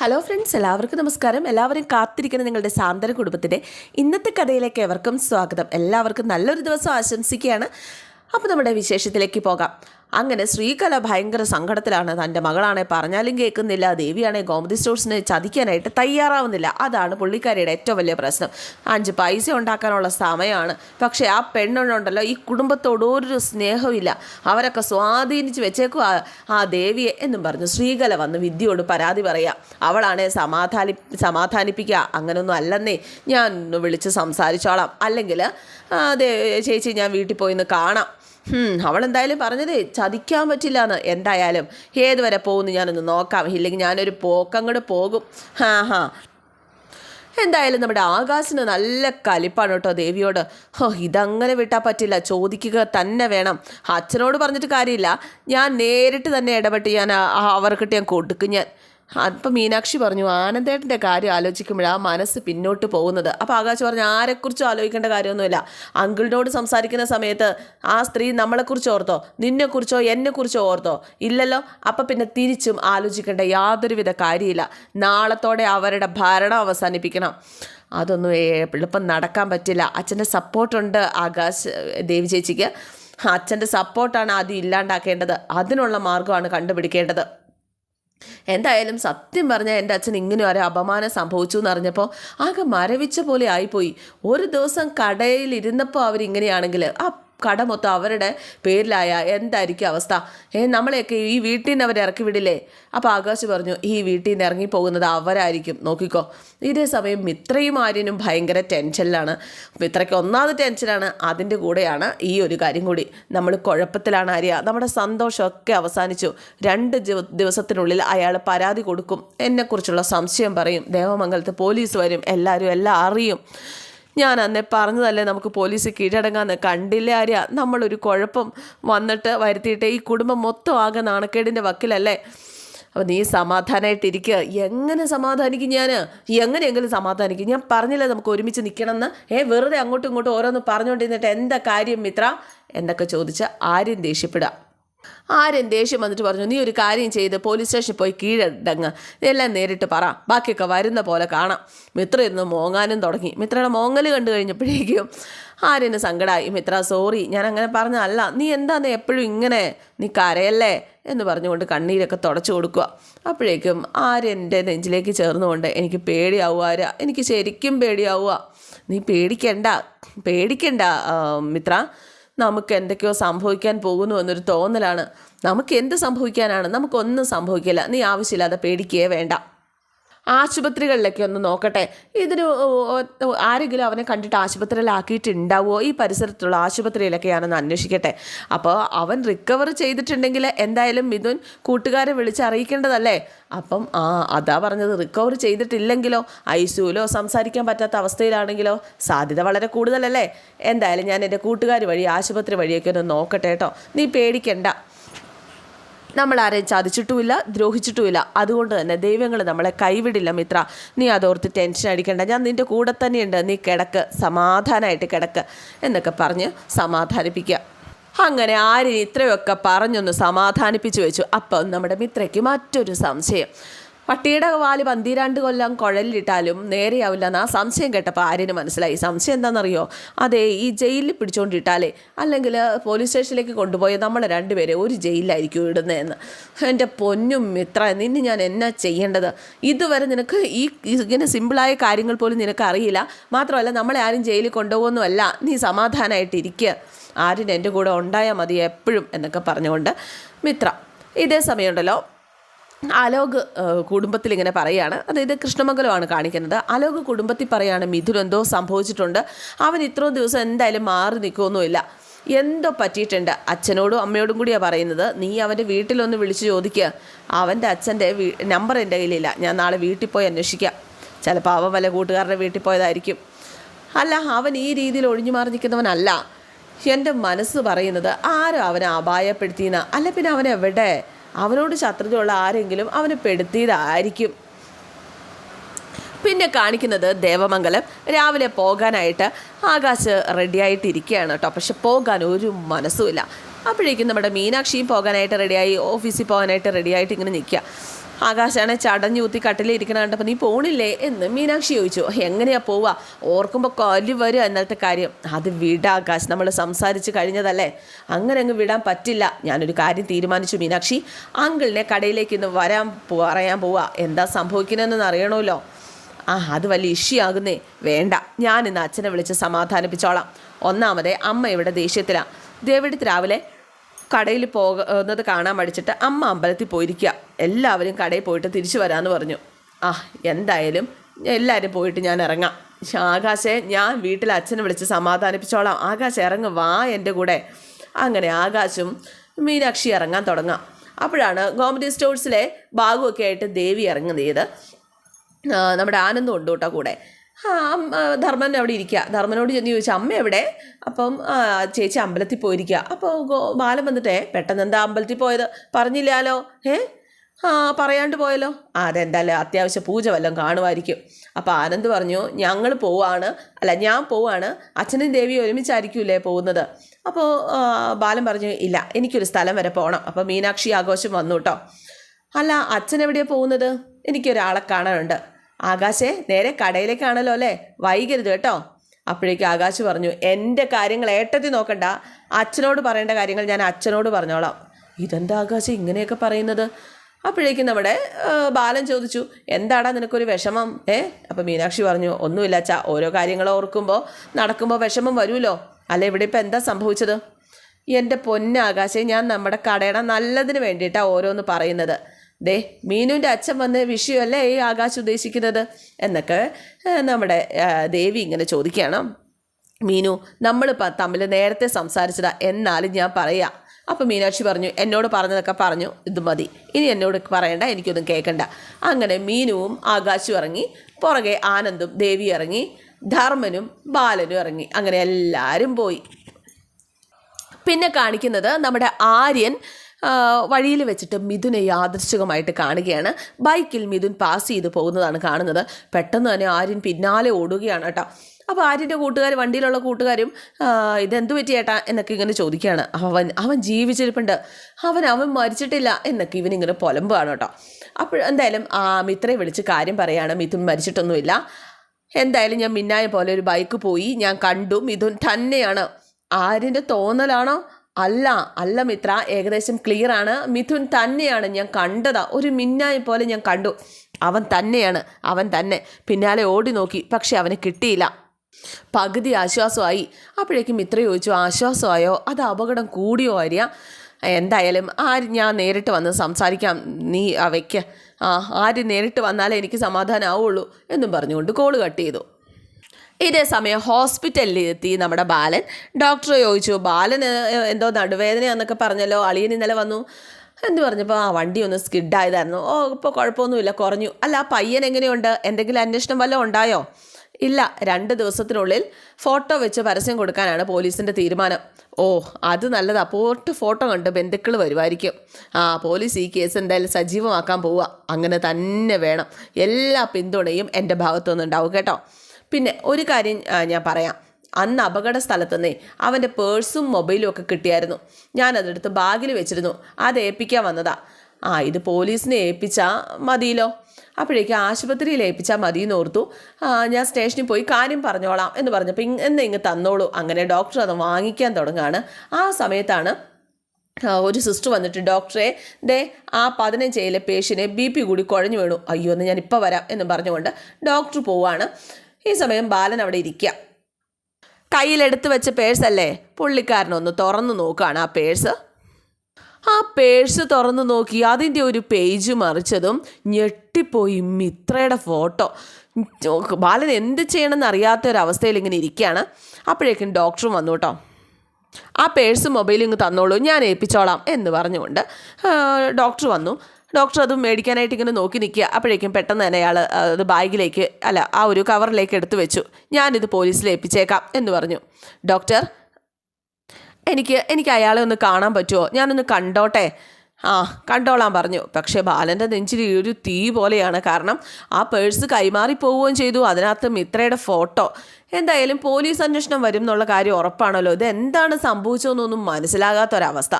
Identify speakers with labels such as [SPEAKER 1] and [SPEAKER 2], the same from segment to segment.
[SPEAKER 1] Hello friends എല്ലാവർക്കും നമസ്കാരം. എല്ലാവരും കാത്തിരിക്കുന്ന നിങ്ങളുടെ സാന്ത്വന കുടുംബത്തിന്റെ ഇന്നത്തെ കഥയിലേക്ക് എവർക്കും സ്വാഗതം. എല്ലാവർക്കും നല്ലൊരു ദിവസം ആശംസിക്കുകയാണ്. അപ്പോൾ നമ്മുടെ വിശേഷത്തിലേക്ക് പോകാം. അങ്ങനെ ശ്രീകല ഭയങ്കര സങ്കടത്തിലാണ് തന്റെ മകളാണെ പറഞ്ഞാലും കേൾക്കുന്നില്ല ദേവിയാണെ ഗോമതി സ്റ്റോഴ്സിനെ ചതിക്കാനായിട്ട് തയ്യാറാവുന്നില്ല. അതാണ് പുള്ളിക്കാരിയുടെ ഏറ്റവും വലിയ പ്രശ്നം. അഞ്ച് പൈസ ഉണ്ടാക്കാനുള്ള സമയമാണ്. പക്ഷേ ആ പെണ്ണുണ്ടല്ലോ ഈ കുടുംബത്തോടൊരു സ്നേഹമില്ല അവരൊക്കെ സ്വാധീനിച്ച് വെച്ചേക്കും ആ ദേവിയെ എന്നും പറഞ്ഞു. ശ്രീകല വന്ന് വിദ്യയോട് പരാതി പറയാം. അവളാണെ സമാധാനി സമാധാനിപ്പിക്കുക. അങ്ങനൊന്നും അല്ലെന്നേ ഞാൻ വിളിച്ച് സംസാരിച്ചോളാം. അല്ലെങ്കിൽ ചേച്ചി ഞാൻ വീട്ടിൽ പോയി കാണാം. ഹും, അവളെന്തായാലും പറഞ്ഞത് ചതിക്കാൻ പറ്റില്ല എന്ന് എന്തായാലും ഏതുവരെ പോകുന്നു ഞാനൊന്ന് നോക്കാം. ഇല്ലെങ്കിൽ ഞാനൊരു പോക്കങ്ങോട്ട് പോകും. ഹാ ഹാ. എന്തായാലും നമ്മുടെ ആകാശിന് നല്ല കലിപ്പാണ് കേട്ടോ ദേവിയോട്. ഹോ ഇതങ്ങനെ വിട്ടാൽ പറ്റില്ല. ചോദിക്കുക തന്നെ വേണം. അച്ഛനോട് പറഞ്ഞിട്ട് കാര്യമില്ല. ഞാൻ നേരിട്ട് തന്നെ ഇടപെട്ട് ഞാൻ അവർക്കിട്ട് ഞാൻ കൊടുക്കും ഞാൻ. അപ്പം മീനാക്ഷി പറഞ്ഞു ആനന്ദേട്ടന്റെ കാര്യം ആലോചിക്കുമ്പോഴാണ് മനസ്സ് പിന്നോട്ട് പോകുന്നത്. അപ്പോൾ ആകാശ് പറഞ്ഞു ആരെക്കുറിച്ചും ആലോചിക്കേണ്ട കാര്യമൊന്നുമില്ല. അങ്കിളിനോട് സംസാരിക്കുന്ന സമയത്ത് ആ സ്ത്രീ നമ്മളെക്കുറിച്ച് ഓർത്തോ? നിന്നെക്കുറിച്ചോ? എന്നെക്കുറിച്ചോ ഓർത്തോ? ഇല്ലല്ലോ? അപ്പം പിന്നെ തിരിച്ചും ആലോചിക്കേണ്ട യാതൊരുവിധ കാര്യമില്ല. നാളത്തോടെ അവരുടെ ഭരണം അവസാനിപ്പിക്കണം. അതൊന്നും എളുപ്പം നടക്കാൻ പറ്റില്ല. അച്ഛന്റെ സപ്പോർട്ടുണ്ട് ആകാശ് ദേവി ചേച്ചിക്ക്. അച്ഛന്റെ സപ്പോർട്ടാണ് ആദ്യം ഇല്ലാണ്ടാക്കേണ്ടത്. അതിനുള്ള മാർഗമാണ് കണ്ടുപിടിക്കേണ്ടത്. എന്തായാലും സത്യം പറഞ്ഞാൽ എന്റെ അച്ഛൻ ഇങ്ങനെ ഒരു അപമാനം സംഭവിച്ചു എന്ന് അറിഞ്ഞപ്പോൾ ആകെ മരവിച്ച പോലെ ആയിപ്പോയി. ഒരു ദിവസം കടയിൽ ഇരുന്നപ്പോൾ അവരിങ്ങനെയാണെങ്കിൽ ആ കട മൊത്തം അവരുടെ പേരിലായ എന്തായിരിക്കും അവസ്ഥ? ഏ നമ്മളെയൊക്കെ ഈ വീട്ടിൽ നിന്ന് അവർ ഇറക്കി വിടില്ലേ? അപ്പോൾ ആകാശ് പറഞ്ഞു ഈ വീട്ടിൽ നിന്ന് ഇറങ്ങിപ്പോകുന്നത് അവരായിരിക്കും. നോക്കിക്കോ. ഇതേ സമയം മിത്രയും ആര്യനും ഭയങ്കര ടെൻഷനിലാണ്. മിത്രയ്ക്ക് ഒന്നാമത് ടെൻഷനാണ്. അതിന്റെ കൂടെയാണ് ഈ ഒരു കാര്യം കൂടി. നമ്മൾ കുഴപ്പത്തിലാണ് ആര്യ. നമ്മുടെ സന്തോഷമൊക്കെ അവസാനിച്ചു. രണ്ട് ദിവസത്തിനുള്ളിൽ അയാൾ പരാതി കൊടുക്കും. എന്നെക്കുറിച്ചുള്ള സംശയം പറയും. ദേവമംഗലത്ത് പോലീസ് വരും. എല്ലാവരും എല്ലാം അറിയും. ഞാൻ അന്നേ പറഞ്ഞതല്ലേ നമുക്ക് പോലീസ് കീഴടങ്ങാന്ന്? കണ്ടില്ല ആര്യ? നമ്മളൊരു കുഴപ്പം വന്നിട്ട് വരുത്തിയിട്ട് ഈ കുടുംബം മൊത്തം ആകെ നാണക്കേടിന്റെ വക്കിലല്ലേ? അപ്പോൾ നീ സമാധാനമായിട്ടിരിക്കുക എങ്ങനെ സമാധാനിക്കും ഞാൻ എങ്ങനെയെങ്കിലും സമാധാനിക്കും. ഞാൻ പറഞ്ഞില്ലേ നമുക്ക് ഒരുമിച്ച് നിൽക്കണമെന്ന് ഏ വെറുതെ അങ്ങോട്ടും ഇങ്ങോട്ടും ഓരോന്ന് പറഞ്ഞുകൊണ്ടിരുന്നിട്ട് എന്താ കാര്യം മിത്ര? എന്നൊക്കെ ചോദിച്ച് ആരും ദേഷ്യപ്പെടുക. ആരും ദേഷ്യം വന്നിട്ട് പറഞ്ഞു നീ ഒരു കാര്യം ചെയ്ത് പോലീസ് സ്റ്റേഷനിൽ പോയി കീഴടങ്ങ്. ഇതെല്ലാം നേരിട്ട് പറ. ബാക്കിയൊക്കെ വരുന്ന പോലെ കാണാം. മിത്ര ഇരുന്ന് മോങ്ങാനും തുടങ്ങി. മിത്രയുടെ മോങ്ങൽ കണ്ടു കഴിഞ്ഞപ്പോഴേക്കും ആര്യന് സങ്കടമായി മിത്ര സോറി ഞാൻ അങ്ങനെ പറഞ്ഞതല്ല. നീ എന്താന്ന് എപ്പോഴും ഇങ്ങനെ നീ കരയല്ലേ? എന്ന് പറഞ്ഞുകൊണ്ട് കണ്ണീരൊക്കെ തുടച്ചു കൊടുക്കുക. അപ്പോഴേക്കും ആര്യന്റെ നെഞ്ചിലേക്ക് ചേർന്നുകൊണ്ട് എനിക്ക് പേടിയാവുക ആര്യ. എനിക്ക് ശരിക്കും പേടിയാവുക. നീ പേടിക്കണ്ട. പേടിക്കണ്ട മിത്ര. നമുക്ക് എന്തൊക്കെയോ സംഭവിക്കാൻ പോകുന്നു എന്നൊരു തോന്നലാണ്. നമുക്ക് എന്ത് സംഭവിക്കാനാണ്? നമുക്കൊന്നും സംഭവിക്കില്ല. നീ ആവശ്യമില്ലാതെ പേടിക്കുകയേ വേണ്ട. ആശുപത്രികളിലൊക്കെ ഒന്ന് നോക്കട്ടെ. ഇതിന് ആരെങ്കിലും അവനെ കണ്ടിട്ട് ആശുപത്രിയിലാക്കിയിട്ടുണ്ടാവുമോ ഈ പരിസരത്തുള്ള ആശുപത്രിയിലൊക്കെയാണെന്ന് അന്വേഷിക്കട്ടെ. അപ്പോൾ അവൻ റിക്കവർ ചെയ്തിട്ടുണ്ടെങ്കിൽ എന്തായാലും മിഥുൻ കൂട്ടുകാരെ വിളിച്ച് അറിയിക്കേണ്ടതല്ലേ? അപ്പം ആ അതാ പറഞ്ഞത്. റിക്കവർ ചെയ്തിട്ടില്ലെങ്കിലോ? ഐ സിയുലോ സംസാരിക്കാൻ പറ്റാത്ത അവസ്ഥയിലാണെങ്കിലോ? സാധ്യത വളരെ കൂടുതലല്ലേ? എന്തായാലും ഞാൻ എന്റെ കൂട്ടുകാർ വഴി ആശുപത്രി വഴിയൊക്കെ ഒന്ന് നോക്കട്ടെ കേട്ടോ. നീ പേടിക്കണ്ട. നമ്മൾ ആരെയും ചതിച്ചിട്ടുമില്ല ദ്രോഹിച്ചിട്ടുമില്ല. അതുകൊണ്ട് തന്നെ ദൈവങ്ങൾ നമ്മളെ കൈവിടില്ല മിത്ര. നീ അതോർത്ത് ടെൻഷൻ അടിക്കണ്ട. ഞാൻ നിന്റെ കൂടെ തന്നെയുണ്ട്. നീ കിടക്ക്. സമാധാനമായിട്ട് കിടക്ക്. എന്നൊക്കെ പറഞ്ഞ് സമാധാനിപ്പിക്കുക. അങ്ങനെ ആരെയും ഇത്രയൊക്കെ പറഞ്ഞൊന്ന് സമാധാനിപ്പിച്ചു വെച്ചു. അപ്പം നമ്മുടെ മിത്രയ്ക്ക് മറ്റൊരു സംശയം. പട്ടിയുടെ വാൽ പന്തിരാണ്ട് കൊല്ലം കുഴലിലിട്ടാലും നേരെയാവില്ല എന്നാ സംശയം കേട്ടപ്പോൾ ആര്യന് മനസ്സിലായി. സംശയം എന്താണെന്നറിയോ? അതെ ഈ ജയിലിൽ പിടിച്ചുകൊണ്ടിട്ടാലേ അല്ലെങ്കിൽ പോലീസ് സ്റ്റേഷനിലേക്ക് കൊണ്ടുപോയ നമ്മൾ രണ്ടുപേരെ ഒരു ജയിലിലായിരിക്കും ഇടുന്നതെന്ന്. എന്റെ പൊന്നും മിത്ര നിന്നെ ഞാൻ എന്നാ ചെയ്യേണ്ടത്? ഇതുവരെ നിനക്ക് ഈ ഇങ്ങനെ സിമ്പിളായ കാര്യങ്ങൾ പോലും നിനക്ക് അറിയില്ല. മാത്രമല്ല നമ്മളെ ആരും ജയിലിൽ കൊണ്ടുപോകുന്നുമല്ല നീ സമാധാനമായിട്ടിരിക്കുക ആരും എന്റെ കൂടെ ഉണ്ടായാൽ മതി എപ്പോഴും എന്നൊക്കെ പറഞ്ഞുകൊണ്ട്. മിത്ര ഇതേ സമയമുണ്ടല്ലോ. അലോക് കുടുംബത്തിൽ ഇങ്ങനെ പറയാണ് അതായത് കൃഷ്ണമംഗലമാണ് കാണിക്കുന്നത്. അലോക് കുടുംബത്തിൽ പറയാണ് മിഥുൻ എന്തോ സംഭവിച്ചിട്ടുണ്ട്. അവൻ ഇത്രയും ദിവസം എന്തായാലും മാറി നിൽക്കുമൊന്നുമില്ല എന്തോ പറ്റിയിട്ടുണ്ട്. അച്ഛനോടും അമ്മയോടും കൂടിയാണ് പറയുന്നത്. നീ അവന്റെ വീട്ടിലൊന്ന് വിളിച്ച് ചോദിക്കുക അവന്റെ അച്ഛന്റെ നമ്പർ എന്റെ കയ്യിലില്ല. ഞാൻ നാളെ വീട്ടിൽ പോയി അന്വേഷിക്കാം. ചിലപ്പോൾ അവൻ വല്ല കൂട്ടുകാരുടെ വീട്ടിൽ പോയതായിരിക്കും. അല്ല അവൻ ഈ രീതിയിൽ ഒഴിഞ്ഞു മാറി നിൽക്കുന്നവനല്ല. എന്റെ മനസ്സ് പറയുന്നത് ആരും അവനെ അപായപ്പെടുത്തിയെന്ന്. അല്ല പിന്നെ അവൻ എവിടെ അവനോട് ശത്രുതയുള്ള ആരെങ്കിലും അവന് പെടുത്തിയതായിരിക്കും. പിന്നെ കാണിക്കുന്നത് ദേവമംഗലം. രാവിലെ പോകാനായിട്ട് ആകാശ് റെഡിയായിട്ടിരിക്കുകയാണ് കേട്ടോ. പക്ഷെ പോകാൻ ഒരു മനസ്സുമില്ല. അപ്പോഴേക്കും നമ്മുടെ മീനാക്ഷിയും പോകാനായിട്ട് റെഡിയായി ഓഫീസിൽ പോകാനായിട്ട് റെഡിയായിട്ട് ഇങ്ങനെ നിൽക്കുക. ആകാശാണെ ചടഞ്ഞു ഊത്തി കട്ടിലിരിക്കണ കണ്ടപ്പോൾ നീ പോണില്ലേ? എന്ന് മീനാക്ഷി ചോദിച്ചു. എങ്ങനെയാ പോവാ? ഓർക്കുമ്പോൾ കൊല്ലി വരും എന്നത്തെ കാര്യം. അത് വിട ആകാശ്. നമ്മൾ സംസാരിച്ച് കഴിഞ്ഞതല്ലേ? അങ്ങനെ അങ്ങ് വിടാൻ പറ്റില്ല. ഞാനൊരു കാര്യം തീരുമാനിച്ചു മീനാക്ഷി. അങ്കിളിനെ കടയിലേക്ക് ഇന്ന് വരാൻ പറയാൻ പോവാ. എന്താ സംഭവിക്കുന്നതെന്ന് അറിയണമല്ലോ. ആ അത് വലിയ ഇഷ്യൂ ആകുന്നേ. വേണ്ട. ഞാൻ ഇന്ന് അച്ഛനെ വിളിച്ച് സമാധാനിപ്പിച്ചോളാം. ഒന്നാമതേ അമ്മ ഇവിടെ ദേഷ്യത്തിലാണ് ദേവിടത്ത് രാവിലെ കടയിൽ പോകുന്നത് കാണാൻ മടിച്ചിട്ട് അമ്മ അമ്പലത്തിൽ പോയിരിക്കുക. എല്ലാവരും കടയിൽ പോയിട്ട് തിരിച്ചു വരാമെന്ന് പറഞ്ഞു. ആ എന്തായാലും എല്ലാവരും പോയിട്ട് ഞാൻ ഇറങ്ങാം. ആകാശെ ഞാൻ വീട്ടിൽ അച്ഛനെ വിളിച്ച് സമാധാനിപ്പിച്ചോളാം. ആകാശ് ഇറങ്ങ് വാ എന്റെ കൂടെ. അങ്ങനെ ആകാശും മീനാക്ഷി ഇറങ്ങാൻ തുടങ്ങാം. അപ്പോഴാണ് ഗോമതി സ്റ്റോഴ്സിലെ ബാഗുമൊക്കെ ആയിട്ട് ദേവി ഇറങ്ങുന്നത്. നമ്മുടെ ആനന്ദം ഉണ്ട് കൂടെ. ആ ധർമ്മൻ അവിടെ ഇരിക്കുക ധർമ്മനോട് ചെന്ന് ചോദിച്ചു അമ്മ എവിടെ? അപ്പം ചേച്ചി അമ്പലത്തിൽ പോയിരിക്കുക അപ്പോൾ ബാലൻ വന്നിട്ടേ പെട്ടെന്ന് എന്താ അമ്പലത്തിൽ പോയത്? പറഞ്ഞില്ലാലോ? ഏ? ആ പറയാണ്ട് പോയല്ലോ? ആ അതെന്തായാലും അത്യാവശ്യം പൂജ വല്ലതും കാണുമായിരിക്കും. അപ്പോൾ ആനന്ദ് പറഞ്ഞു ഞങ്ങൾ പോവാണ്. അല്ല ഞാൻ പോവാണ്. അച്ഛനും ദേവിയും ഒരുമിച്ചായിരിക്കൂലേ പോകുന്നത്? അപ്പോൾ ബാലം ബാലൻ പറഞ്ഞു ഇല്ല എനിക്കൊരു സ്ഥലം വരെ പോകണം അപ്പോൾ മീനാക്ഷി ആഘോഷം വന്നു കേട്ടോ. അല്ല അച്ഛൻ എവിടെയാണ് പോകുന്നത്? എനിക്കൊരാളെ കാണാനുണ്ട്. ആകാശേ നേരെ കടയിലേക്കാണല്ലോ അല്ലേ? വൈകരുത് കേട്ടോ. അപ്പോഴേക്ക് ആകാശ് പറഞ്ഞു എന്റെ കാര്യങ്ങൾ ഏട്ടത്തി നോക്കണ്ട. അച്ഛനോട് പറയേണ്ട കാര്യങ്ങൾ ഞാൻ അച്ഛനോട് പറഞ്ഞോളാം. ഇതെന്താ ആകാശ് ഇങ്ങനെയൊക്കെ പറയുന്നത്? അപ്പോഴേക്കും നമ്മുടെ ബാലൻ ചോദിച്ചു എന്താടാ നിനക്കൊരു വിഷമം? ഏ? അപ്പം മീനാക്ഷി പറഞ്ഞു ഒന്നുമില്ല അച്ഛാ ഓരോ കാര്യങ്ങൾ ഓർക്കുമ്പോൾ നടക്കുമ്പോൾ വിഷമം വരുമല്ലോ. അല്ല ഇവിടെ ഇപ്പം എന്താ സംഭവിച്ചത്? എന്റെ പൊന്നാകാശേ ഞാൻ നമ്മുടെ കടയുടെ നല്ലതിന് വേണ്ടിയിട്ടാണ് ഓരോന്ന് പറയുന്നത്. ദേ മീനുവിന്റെ അച്ഛൻ വന്ന് വിഷയമല്ലേ ഈ ആകാശ് ഉദ്ദേശിക്കുന്നത്? എന്നൊക്കെ നമ്മുടെ ദേവി ഇങ്ങനെ ചോദിക്കുകയാണ്. മീനു നമ്മൾ തമ്മിൽ നേരത്തെ സംസാരിച്ചതാ എന്നാലും ഞാൻ പറയാം. അപ്പോൾ മീനാക്ഷി പറഞ്ഞു എന്നോട് പറഞ്ഞതൊക്കെ പറഞ്ഞു ഇത് മതി. ഇനി എന്നോട് പറയണ്ട എനിക്കൊന്നും കേൾക്കണ്ട അങ്ങനെ മീനുവും ആകാശും ഇറങ്ങി പുറകെ ആനന്ദും ദേവി ഇറങ്ങി ധർമ്മനും ബാലനും ഇറങ്ങി അങ്ങനെ എല്ലാവരും പോയി. പിന്നെ കാണിക്കുന്നത് നമ്മുടെ ആര്യൻ വഴിയിൽ വെച്ചിട്ട് മിഥുനെ യാദൃശ്ചികമായിട്ട് കാണുകയാണ്. ബൈക്കിൽ മിഥുൻ പാസ് ചെയ്ത് പോകുന്നതാണ് കാണുന്നത്. പെട്ടെന്ന് തന്നെ ആര്യൻ പിന്നാലെ ഓടുകയാണ് കേട്ടോ. അപ്പോൾ ആര്യന്റെ കൂട്ടുകാർ വണ്ടിയിലുള്ള കൂട്ടുകാരും ഇതെന്തു പറ്റി ഏട്ടാ എന്നൊക്കെ ഇങ്ങനെ ചോദിക്കുകയാണ്. അവൻ അവൻ ജീവിച്ചിരിപ്പുണ്ട്. അവൻ അവൻ മരിച്ചിട്ടില്ല എന്നൊക്കെ ഇവനിങ്ങനെ പുലമ്പാണ് കേട്ടോ. അപ്പോൾ എന്തായാലും ആ മിത്രയെ വിളിച്ച് കാര്യം പറയുകയാണ് മിഥുൻ മരിച്ചിട്ടൊന്നുമില്ല. എന്തായാലും ഞാൻ മിന്നായ പോലെ ഒരു ബൈക്ക് പോയി ഞാൻ കണ്ടു. മിഥുൻ തന്നെയാണ്. ആര്യന്റെ തോന്നലാണോ? അല്ല അല്ല മിത്ര ഏകദേശം ക്ലിയർ ആണ്. മിഥുൻ തന്നെയാണ് ഞാൻ കണ്ടതാ. ഒരു മിന്നായി പോലെ ഞാൻ കണ്ടു. അവൻ തന്നെയാണ് അവൻ തന്നെ. പിന്നാലെ ഓടി നോക്കി പക്ഷെ അവന് കിട്ടിയില്ല. പകുതി ആശ്വാസമായി. അപ്പോഴേക്കും മിത്ര ചോദിച്ചു ആശ്വാസമായോ? അത് അപകടം കൂടിയോ ആര്യ? എന്തായാലും ആര് ഞാൻ നേരിട്ട് വന്ന് സംസാരിക്കാം. നീ അവയ്ക്ക് ആ ആര് നേരിട്ട് വന്നാലേ എനിക്ക് സമാധാനമാവുള്ളൂ എന്നും പറഞ്ഞുകൊണ്ട് കോൾ കട്ട് ചെയ്തു. ഇതേ സമയം ഹോസ്പിറ്റലിൽ എത്തി നമ്മുടെ ബാലൻ. ഡോക്ടറെ ചോദിച്ചു ബാലന് എന്തോ നടുവേദനയാന്നൊക്കെ പറഞ്ഞല്ലോ അളിയൻ ഇന്നലെ വന്നു. എന്ന് പറഞ്ഞപ്പോൾ ആ വണ്ടി ഒന്ന് സ്കിഡായതായിരുന്നു. ഓ ഇപ്പോൾ കുഴപ്പമൊന്നുമില്ല കുറഞ്ഞു. അല്ല ആ പയ്യൻ എങ്ങനെയുണ്ട്? എന്തെങ്കിലും അന്വേഷണം വല്ലതും ഉണ്ടായോ? ഇല്ല രണ്ട് ദിവസത്തിനുള്ളിൽ ഫോട്ടോ വെച്ച് പരസ്യം കൊടുക്കാനാണ് പോലീസിന്റെ തീരുമാനം. ഓ അത് നല്ലത്. പോട്ട് ഫോട്ടോ കണ്ട് ബന്ധുക്കൾ വരുമായിരിക്കും. ആ പോലീസ് ഈ കേസ് എന്തായാലും സജീവമാക്കാൻ പോവുക. അങ്ങനെ തന്നെ വേണം. എല്ലാ പിന്തുണയും എന്റെ ഭാഗത്തുനിന്ന് ഉണ്ടാവും കേട്ടോ. പിന്നെ ഒരു കാര്യം ഞാൻ പറയാം. അന്ന് അപകട സ്ഥലത്തുനിന്നേ അവന്റെ പേഴ്സും മൊബൈലും ഒക്കെ കിട്ടിയായിരുന്നു. ഞാനതെടുത്ത് ബാഗിൽ വെച്ചിരുന്നു. അത് ഏൽപ്പിക്കാൻ വന്നതാ. ആ ഇത് പോലീസിനെ ഏൽപ്പിച്ചാൽ മതിയല്ലോ. അപ്പോഴേക്ക് ആശുപത്രിയിൽ ഏൽപ്പിച്ചാൽ മതി എന്ന് ഓർത്തു ഞാൻ സ്റ്റേഷനിൽ പോയി കാര്യം പറഞ്ഞോളാം എന്ന് പറഞ്ഞപ്പോൾ എന്നെ ഇങ്ങ് തന്നോളൂ. അങ്ങനെ ഡോക്ടർ അത് വാങ്ങിക്കാൻ തുടങ്ങുകയാണ് ആ സമയത്താണ് ഒരു സിസ്റ്റർ വന്നിട്ട് ഡോക്ടറെ ദേ ആ പതിനഞ്ചേയിലെ പേഷ്യനെ ബി പി കൂടി കുഴഞ്ഞു വീണു. അയ്യോ എന്ന് ഞാൻ ഇപ്പോൾ വരാം എന്ന് പറഞ്ഞുകൊണ്ട് ഡോക്ടർ പോവാണ്. ഈ സമയം ബാലൻ അവിടെ ഇരിക്കുക കയ്യിലെടുത്ത് വെച്ച പേഴ്സല്ലേ പുള്ളിക്കാരനൊന്ന് തുറന്നു നോക്കുകയാണ് ആ പേഴ്സ് ആ പേഴ്സ് തുറന്നു നോക്കി അതിന്റെ ഒരു പേജ് മറിച്ചതും ഞെട്ടിപ്പോയി മിത്രയുടെ ഫോട്ടോ ബാലൻ എന്ത് ചെയ്യണമെന്ന് അറിയാത്ത അവസ്ഥയിൽ ഇങ്ങനെ ഇരിക്കുകയാണ്. അപ്പോഴേക്കും ഡോക്ടറും വന്നു കേട്ടോ. ആ പേഴ്സ് മൊബൈലിങ്ങ് തന്നോളൂ ഞാൻ ഏൽപ്പിച്ചോളാം എന്ന് പറഞ്ഞുകൊണ്ട് ഡോക്ടർ വന്നു. ഡോക്ടർ അത് മേടിക്കാനായിട്ട് ഇങ്ങനെ നോക്കി നിൽക്കുക. അപ്പോഴേക്കും പെട്ടെന്ന് തന്നെ അയാൾ അത് ബാഗിലേക്ക് അല്ല ആ ഒരു കവറിലേക്ക് എടുത്തു വെച്ചു. ഞാനിത് പോലീസിൽ ഏൽപ്പിച്ചേക്കാം എന്ന് പറഞ്ഞു. ഡോക്ടർ എനിക്ക് എനിക്ക് അയാളെ ഒന്ന് കാണാൻ പറ്റുമോ? ഞാനൊന്ന് കണ്ടോട്ടെ? ആ കണ്ടോളാൻ പറഞ്ഞു. പക്ഷേ ബാലന്റെ നെഞ്ചിൽ ഒരു തീ പോലെയാണ്. കാരണം ആ പേഴ്സ് കൈമാറി പോവുകയും ചെയ്തു. അതിനകത്ത് മിത്രയുടെ ഫോട്ടോ. എന്തായാലും പോലീസ് അന്വേഷണം വരും എന്നുള്ള കാര്യം ഉറപ്പാണല്ലോ. ഇത് എന്താണ് സംഭവിച്ചതെന്നൊന്നും മനസ്സിലാകാത്തൊരവസ്ഥ.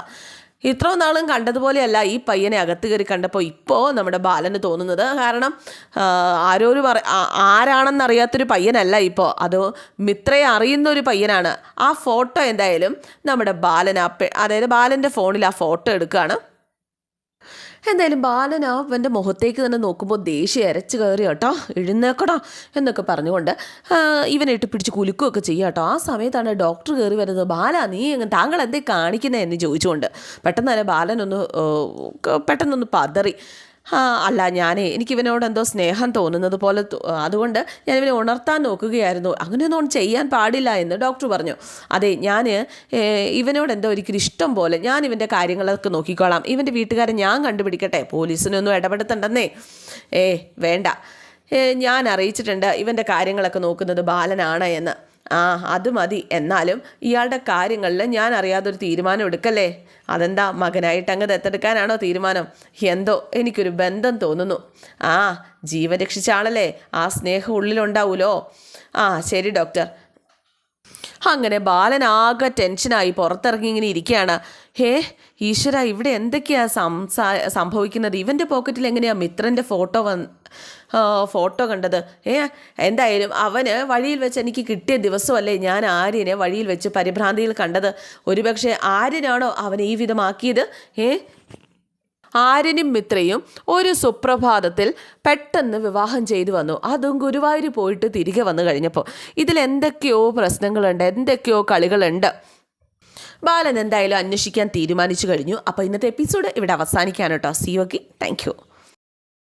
[SPEAKER 1] ഇത്ര നാളും കണ്ടതുപോലെയല്ല ഈ പയ്യനെ അകത്ത് കയറി കണ്ടപ്പോൾ ഇപ്പോൾ നമ്മുടെ ബാലന് തോന്നുന്നത്. കാരണം ആരോ ഒരു പറ ആരാണെന്നറിയാത്തൊരു പയ്യനല്ല ഇപ്പോൾ അത് മിത്രയെ അറിയുന്ന ഒരു പയ്യനാണ്. ആ ഫോട്ടോ എന്തായാലും നമ്മുടെ ബാലൻ ആ അതായത് ബാലന്റെ ഫോണിൽ ആ ഫോട്ടോ എടുക്കുകയാണ്. എന്തായാലും ബാലൻ അവന്റെ മുഖത്തേക്ക് തന്നെ നോക്കുമ്പോൾ ദേഷ്യം അരച്ച് കയറി കേട്ടോ എഴുന്നേക്കടാ എന്നൊക്കെ പറഞ്ഞുകൊണ്ട് ഇവനെ ഇട്ട് പിടിച്ച് കുലുക്കുകയൊക്കെ ചെയ്യുക കേട്ടോ. ആ സമയത്താണ് ഡോക്ടർ കയറി വരുന്നത്. ബാല നീ താങ്കൾ എന്തേ കാണിക്കുന്നത് എന്ന് ചോദിച്ചുകൊണ്ട് പെട്ടെന്ന് തന്നെ ബാലനൊന്ന് പെട്ടെന്നൊന്ന് പതറി. അല്ല ഞാനേ എനിക്കിവനോട് എന്തോ സ്നേഹം തോന്നുന്നത് പോലെ അതുകൊണ്ട് ഞാനിവനെ ഉണർത്താൻ നോക്കുകയായിരുന്നു. അങ്ങനെയൊന്നും ചെയ്യാൻ പാടില്ല എന്ന് ഡോക്ടർ പറഞ്ഞു. അതെ ഞാൻ ഇവനോട് എന്തോ ഒരിക്കലും ഇഷ്ടം പോലെ ഞാൻ ഇവന്റെ കാര്യങ്ങളൊക്കെ നോക്കിക്കോളാം. ഇവന്റെ വീട്ടുകാരെ ഞാൻ കണ്ടുപിടിക്കട്ടെ. പോലീസിനൊന്നും ഇടപെടുത്തണ്ടെന്നേ. ഏ വേണ്ട. ഞാൻ അറിയിച്ചിട്ടുണ്ട് ഇവന്റെ കാര്യങ്ങളൊക്കെ നോക്കുന്നത് ബാലനാണ് എന്ന്. ആ അത് മതി. എന്നാലും ഇയാളുടെ കാര്യങ്ങളിൽ ഞാൻ അറിയാതൊരു തീരുമാനം എടുക്കല്ലേ? അതെന്താ മകനായിട്ട് അങ്ങ് ദത്തെടുക്കാനാണോ തീരുമാനം? എന്തോ എനിക്കൊരു ബന്ധം തോന്നുന്നു. ആ ജീവൻ രക്ഷിച്ച ആളല്ലേ? ആ സ്നേഹം ഉള്ളിലുണ്ടാവൂലോ? ആ ശരി ഡോക്ടർ. അങ്ങനെ ബാലനാകെ ടെൻഷനായി പുറത്തിറങ്ങി ഇങ്ങനെ ഇരിക്കുകയാണ്. ഹേ ഈശ്വര ഇവിടെ എന്തൊക്കെയാണ് സംസാ സംഭവിക്കുന്നത്? ഇവന്റെ പോക്കറ്റിൽ എങ്ങനെയാണ് മിത്രന്റെ ഫോട്ടോ വന്ന് ഫോട്ടോ കണ്ടത്. ഏ എന്തായാലും അവന് വഴിയിൽ വെച്ച് എനിക്ക് കിട്ടിയ ദിവസമല്ലേ ഞാൻ ആര്യനെ വഴിയിൽ വെച്ച് പരിഭ്രാന്തിയിൽ കണ്ടത്. ഒരുപക്ഷെ ആര്യനാണോ അവനെ ഈ വിധമാക്കിയത്? ഏ? ആര്യനും മിത്രയും ഒരു സുപ്രഭാതത്തിൽ പെട്ടെന്ന് വിവാഹം ചെയ്തു വന്നു. അതും ഗുരുവായൂർ പോയിട്ട് തിരികെ വന്നു കഴിഞ്ഞപ്പോൾ. ഇതിൽ എന്തൊക്കെയോ പ്രശ്നങ്ങളുണ്ട് എന്തൊക്കെയോ കളികളുണ്ട്. ബാലൻ എന്തായാലും അന്വേഷിക്കാൻ തീരുമാനിച്ചു കഴിഞ്ഞു. അപ്പോൾ ഇന്നത്തെ എപ്പിസോഡ് ഇവിടെ അവസാനിക്കാനോട്ടോ സി ഓക്കെ താങ്ക്